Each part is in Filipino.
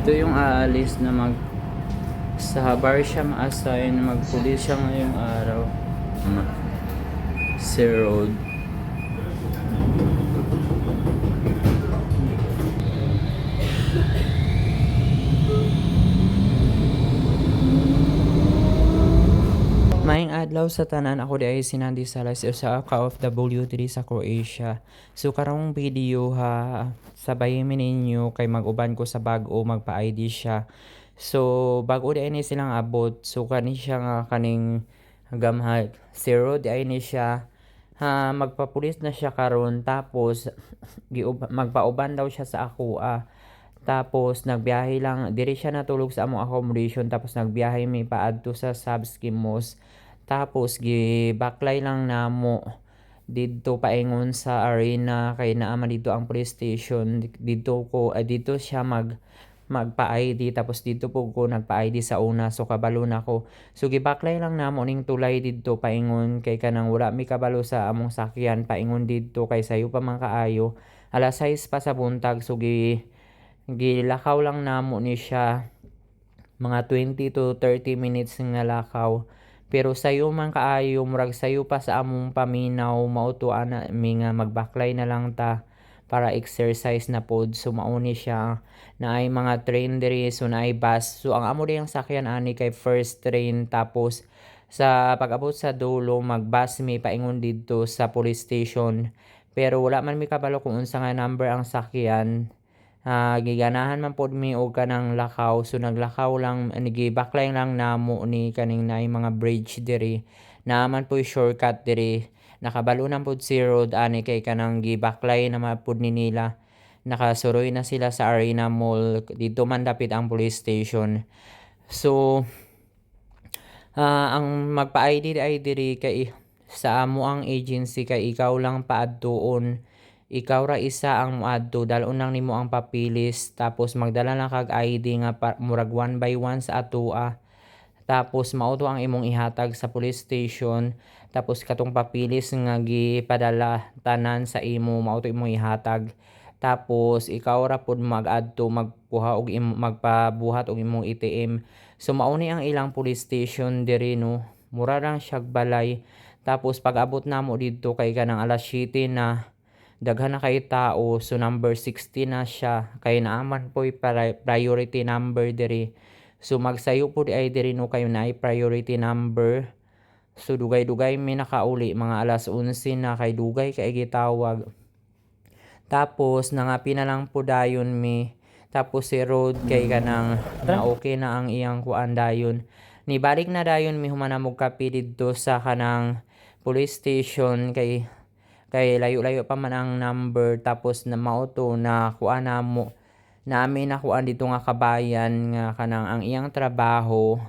Ito yung aalis na mag sa bar siya ma-assign magpulis siya ngayong araw. Si Road. Adlaw sa tanan ako di ay sinandi salas sa ka of W3 sa Croatia. So karong video ha sabay mi ninyo kay mag-uban ko sa bag-o magpa-ID siya. So bag-o di ay ni silang abot. So kani siya nga kaning gamhat. Zero di ay ni siya ha magpapulis na siya karon tapos magpauban daw siya sa ako ah. Tapos nagbiyahe lang, diri siya natulog sa among accommodation tapos nagbiyahe mi paadto sa Sabskimos. Tapos gi baklay lang namo didto paingon sa arena kay naama dito ang police station. Dito ko ah, dito siya mag magpa-ID tapos dito po ko nagpa-ID sa una. So kabalo na ko. So gibaklay lang namo ning tulay didto paingon kay kanang wala mi kabalo sa among sakyan. Paingon didto kay sayo pa man kaayo. Alas 6 pa sa buntag. So gi gilakaw lang namo ni siya. Mga 20 to 30 minutes nga lakaw pero sayo man kaayo murag sayo pa sa among paminaw mauto ana mi magbaklay na lang ta para exercise na pod. So mauni siya na ay mga train diri so na ay bus. So ang amo diyang sakyan ani kay first train. Tapos sa pag-abot sa dulo magbus mi paingon didto sa police station. Pero wala man mi kabalo kung unsa nga number ang sakyan Ah, giganahan man pod mi og kanang lakaw. So naglakaw lang gibaklay lang namo ni kaning naay mga bridge diri. Naaman po shortcut diri. Nakabalo na pod si road ani kay kanang gibaklay na mapud ni nila. Nakasuroy na sila sa Arena Mall. Dito man dapit ang police station. So ah, ang magpa-ID ay diri kay sa amo ang agency kay ikaw lang paadtuon ikaw ra isa ang moadto dalon lang nimo ang papilis tapos magdala lang kag ID nga murag one by one sa atoa tapos mao to ang imong ihatag sa police station tapos katong papilis nga gipadala tanan sa imo mao to imong ihatag. Tapos ikaw ra pud mag-adto magkuha og magpabuhat og imong ATM so mao ang ilang police station diri no? Mura lang siya balay. Tapos pag abot namo didto kay kanang alas 7 na daghan na kay tao so number 60 na siya. Kay naaman po priority number diri. So magsayo po di ay diri no kayo na priority number. So dugay-dugay mi nakauli mga alas 11 na kay dugay kay gitawag. Tapos nangapi na lang po dayon mi. Tapos si road kay kanang na okay na ang iyang kuan dayon. Nibalik na dayon mi humanamog kapi didto sa kanang police station kay kay layo-layo pa man ang number tapos na mauto na kuan na mo namin nakuan dito nga kabayan nga kanang ang iyang trabaho.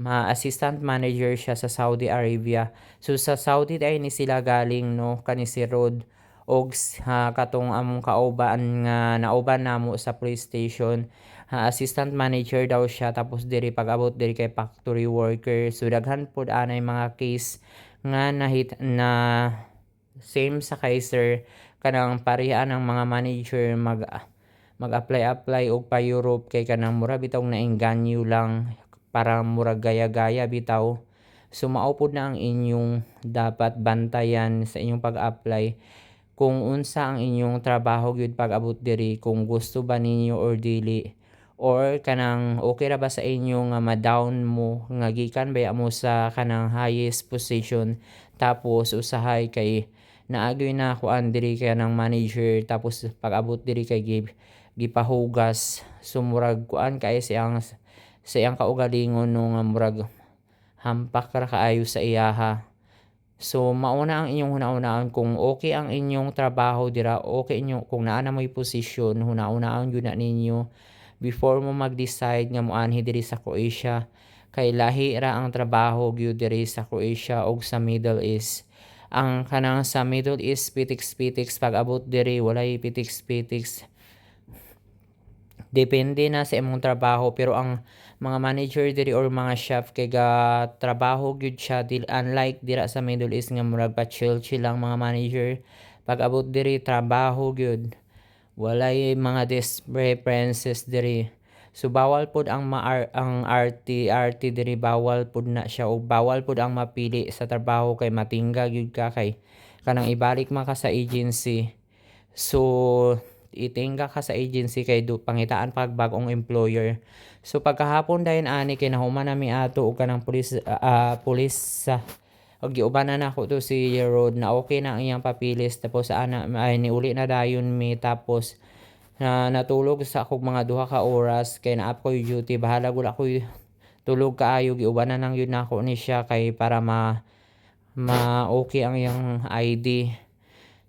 Ma assistant manager siya sa Saudi Arabia. So sa Saudi ay ni sila galing no kani si Rod og ha, katong among kauban nga nauban namo sa police station. Ha, assistant manager daw siya tapos diri pag-abot diri kay factory worker. So daghan pud anay mga case nga nahit na same sa Kaiser kanang pareha ng mga manager mag mag-apply apply og pa Europe kay kanang mura bitaw na engganyo lang para mura gaya-gaya bitaw. So na ang inyong dapat bantayan sa inyong pag-apply. Kung unsa ang inyong trabaho gyud pag-abot diri kung gusto ba ninyo or dili. Or kanang okay ra ba sa inyo nga ma-down mo nga gikan ba mo sa kanang highest position tapos usahay kay naagyoy na kuan diri kay ng manager. Tapos pag-abot diri kay gib gipahugas. Sumurag kuan kay siyang siyang kaugalingon no nga murag hampak ra kaayo sa iyaha So mauna ang inyong hunaunaan kung okay ang inyong trabaho dira, okay inyo. Kung naa na mo'y posisyon, hunaunaan yun na ninyo. Before mo mag-decide nga moanhi diri sa Croatia kay lahi ra ang trabaho gyud diri sa Croatia ug sa Middle East ang kanang sa Middle East pitiks-pitiks. Pag abot diri walay pitiks-pitiks. Depende na sa imong trabaho pero ang mga manager diri or mga chef kay ga trabaho gyud siya dil unlike dira sa Middle East nga murag pa chill chill lang mga manager. Pag abot diri trabaho gyud walay mga preferences diri So bawal pod ang ma ang RT RT diri bawal pod na siya o bawal pod ang mapili sa trabaho kay matingga gyud ka kay kanang ibalik man ka sa agency. So itingga ka sa agency kay do pangitaan pag bagong employer. So pagkahapon dayon ani kay nahuman nami ato og kanang pulis ah, pulis sa og giubanan ako to si road na okay na ang iyang papilis tapos ana ay niuli na dayon mi tapos na natulog sa akong mga duha ka oras kay naa ko duty bahala gud ako tulog kaayo giubanan nang yun nako ni siya kay para ma ma okay ang iyang ID.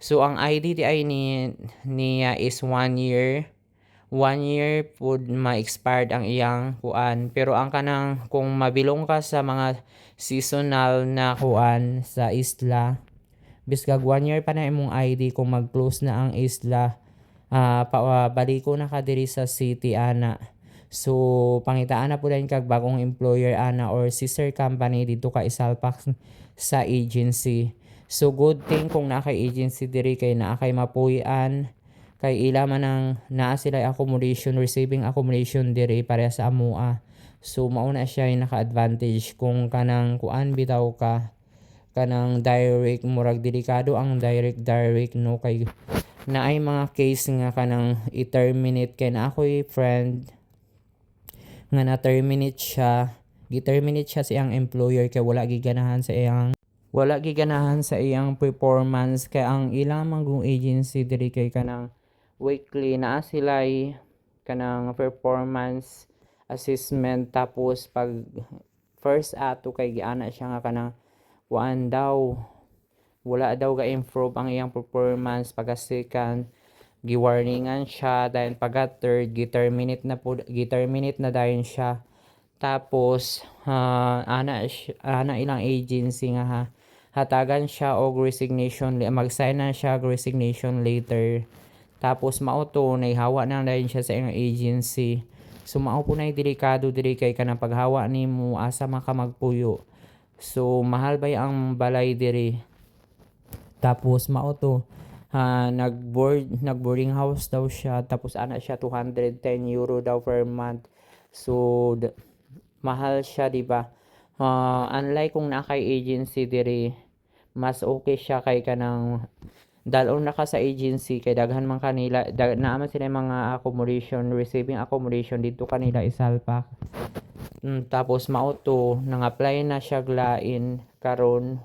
So ang ID di ay ni niya is one year. One year pod ma-expired ang iyang kuan. Pero ang kanang kung mabilong ka sa mga seasonal na kuan sa isla, biskag one year pa na imong ID kung mag-close na ang isla, ah pa, ah, baliko na ka diri sa city ana. So pangitaan na pud kag bagong employer ana or sister company dito ka isalpak sa agency. So good thing kung naa kay agency diri kay naa kay mapuy-an kay ila man ang naa sila accommodation receiving accommodation diri pareha sa amoa. So mao na siya yung naka-advantage kung kanang kuan bitaw ka kanang direct murag delikado ang direct direct no kay naay mga case nga kanang i-terminate kay na ako'y friend nga na-terminate siya. Gi-terminate siya sa iyang employer kay wala giganahan sa iyang wala giganahan sa iyang performance. Kay ang ilang manggong agency diri kay kanang weekly naa sila kanang performance assessment. Tapos pag first ato kay giana siya nga kanang kuan daw wala daw ga improve ang iyang performance. Pagka second giwarningan siya. Dahil pagka third gi-terminate na po gi-terminate na dayon siya. Tapos ah, ana ana ilang agency nga ha hatagan siya og resignation mag-sign na siya resignation later. Tapos mao to hawa na dayon siya sa iyang agency. So mao po na delikado diri kay kanang paghawa nimo asa man ka magpuyo. So mahal ba ang balay diri tapos mao to. Ah, nag-board nag-boarding house daw siya. Tapos ana siya 210 euro daw per month. So d- mahal siya di ba? Ah, unlike kung na kay agency diri mas okay siya kay kanang dalon na ka sa agency kay daghan man kanila dag, naaman sila mga accommodation receiving accommodation dito kanila isalpak Mm, tapos mao to nang apply na siya glain karon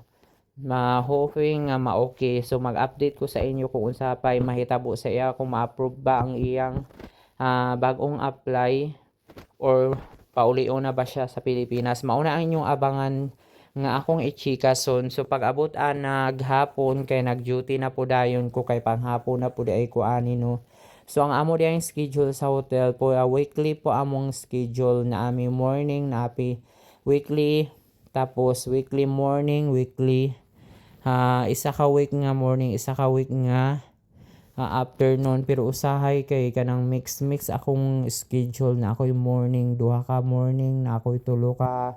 ma hoping nga ma-okay. So mag-update ko sa inyo kung unsa pay mahitabo sa iya kung ma-approve ba ang iyang ah, bagong apply or pauli-o na ba siya sa Pilipinas. Mao na ang inyong abangan nga akong ichikason so pag abot an naghapon kay nag-duty na po dayon ko kay panghapon na po di ko ani no? So ang amo diyang schedule sa hotel po. Ah, weekly po among schedule na ami morning na api weekly. Tapos weekly morning weekly ah, isa ka week nga morning isa ka week nga ah, afternoon. Pero usahay kay kanang mix mix akong schedule na ako'y morning duha ka morning na ako'y tulo ka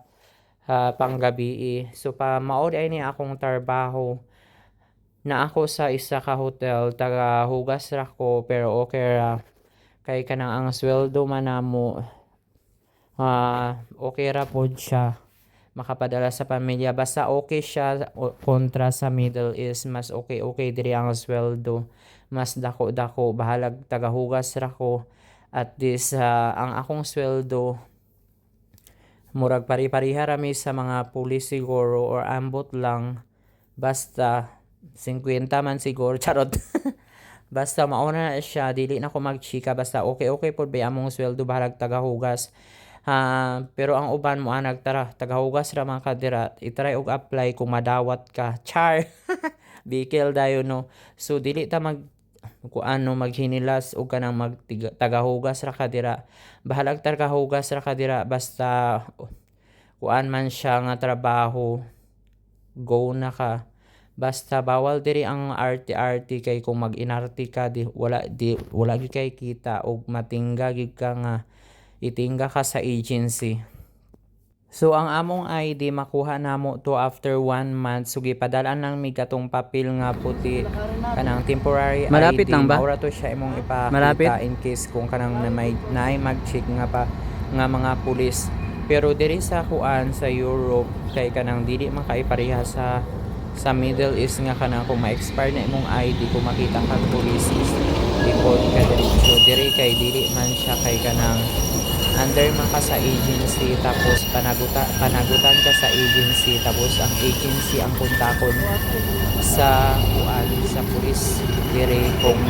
ah, panggabi. So pa maod ay ni akong trabaho na ako sa isa ka hotel taga hugas ra ko pero okay ra. Kay kanang ang sweldo man namo ah okay ra pod siya makapadala sa pamilya. Basta okay siya kontra sa Middle East mas okay okay diri ang sweldo mas dako dako bahalag taga hugas ra ko. At this ah, ang akong sweldo murag pari-pariha rami sa mga pulis siguro or ambot lang. Basta 50 man siguro charot. Basta mauna na siya dili na ko magchika. Basta okay okay pod ba among sweldo? Bahalag tagahugas ha pero ang uban mo anag tara tagahugas ra man ka dira. Itry og apply kung madawat ka. Char! Bikil dayon no? So dili ta mag kung ano maghinilas o kanang mag tagahugas ra ka dira. Bahalag tagahugas ra ka dira. Basta kuan man siya nga trabaho go na ka. Basta bawal diri ang arti-arti kay kung mag-inarti ka di wala di wala gyud kay kita og matingga gyud ka nga itingga ka sa agency. So ang among ID makuha namo to after one month. So gipadala nang mi katong papel nga puti. Kanang temporary Malapit ID lang ba? maura to siya imong ipakita Malapit? in case kung kanang na may naay mag-check nga pa nga mga pulis. Pero diri sa kuan sa Europe kay kanang dili man kay pareha sa sa Middle East nga kanang kung ma-expire na imong ID kung makita kang pulis is deport ka diretso diri kay dili man siya kay kanang under man ka sa agency tapos panaguta panagutan ka sa agency tapos ang agency ang kontakon sa kuan sa pulis. Dire kung